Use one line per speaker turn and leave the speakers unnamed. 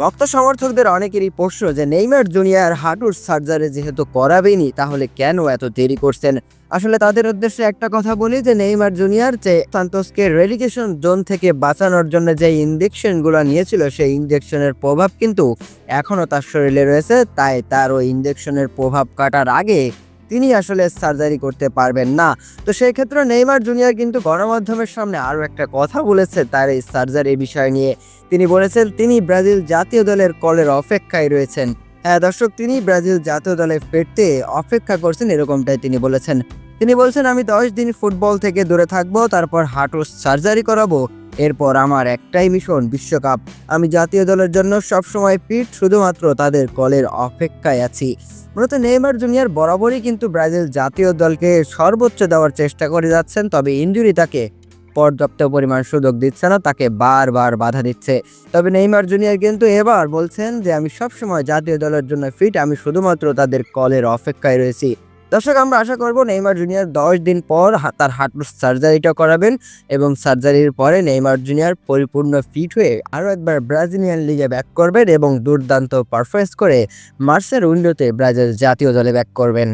ভক্ত সমর্থকদের অনেকেরই প্রশ্ন যে নেইমার জুনিয়র হাঁটুর সার্জারি যেহেতু করাবেনি, তাহলে কেন এত দেরি করছেন? আসলে তাদের উদ্দেশ্যে একটা কথা বলি যে নেইমার জুনিয়র যে সান্তোসকে রেডিকেশন জোন থেকে বাঁচানোর জন্য যে ইঞ্জেকশনগুলো নিয়েছিল, সেই ইঞ্জেকশনের প্রভাব কিন্তু এখনও তার শরীরে রয়েছে, তাই তার ওই ইঞ্জেকশনের প্রভাব কাটার আগে তিনি আসলে সার্জারি করতে পারবেন না। তো সেই ক্ষেত্রে নেইমার জুনিয়র কিন্তু গণমাধ্যমের সামনে আরও একটা কথা বলেছে তার এই সার্জারি বিষয় নিয়ে। তিনি বলেছেন, তিনি ব্রাজিল জাতীয় দলের কলের অপেক্ষায় রয়েছেন। হ্যাঁ দর্শক, তিনি ব্রাজিল জাতীয় দলে ফিরতে অপেক্ষা করছেন এরকমটাই তিনি বলেছেন। তিনি বলছেন, আমি দশ দিন ফুটবল থেকে দূরে থাকব, তারপর হাঁটুর সার্জারি করাবো। এরপর আমার একটাই মিশন, বিশ্বকাপ। আমি জাতীয় দলের জন্য সবসময় ফিট, শুধুমাত্র তাদের কলের অপেক্ষায় আছি। মূলত নেইমার জুনিয়র বরাবরই কিন্তু ব্রাজিল জাতীয় দলকে সর্বোচ্চ দেওয়ার চেষ্টা করে যাচ্ছেন, তবে ইঞ্জুরি তাকে পর্যাপ্ত পরিমাণ সুযোগ দিচ্ছে না, তাকে বারবার বাধা দিচ্ছে। তবে নেইমার জুনিয়র কিন্তু এবার বলছেন যে, আমি সবসময় জাতীয় দলের জন্য ফিট, আমি শুধুমাত্র তাদের কলের অপেক্ষায় রয়েছি। দর্শক, আমরা আশা করব নেইমার জুনিয়র দশ দিন পর তার হাঁটুর সার্জারিটা করাবেন এবং সার্জারির পরে নেইমার জুনিয়র পরিপূর্ণ ফিট হয়ে আরও একবার ব্রাজিলিয়ান লিগে ব্যাক করবেন এবং দুর্দান্ত পারফরমেন্স করে মার্চের উইন্ডোতে ব্রাজিল জাতীয় দলে ব্যাক করবেন।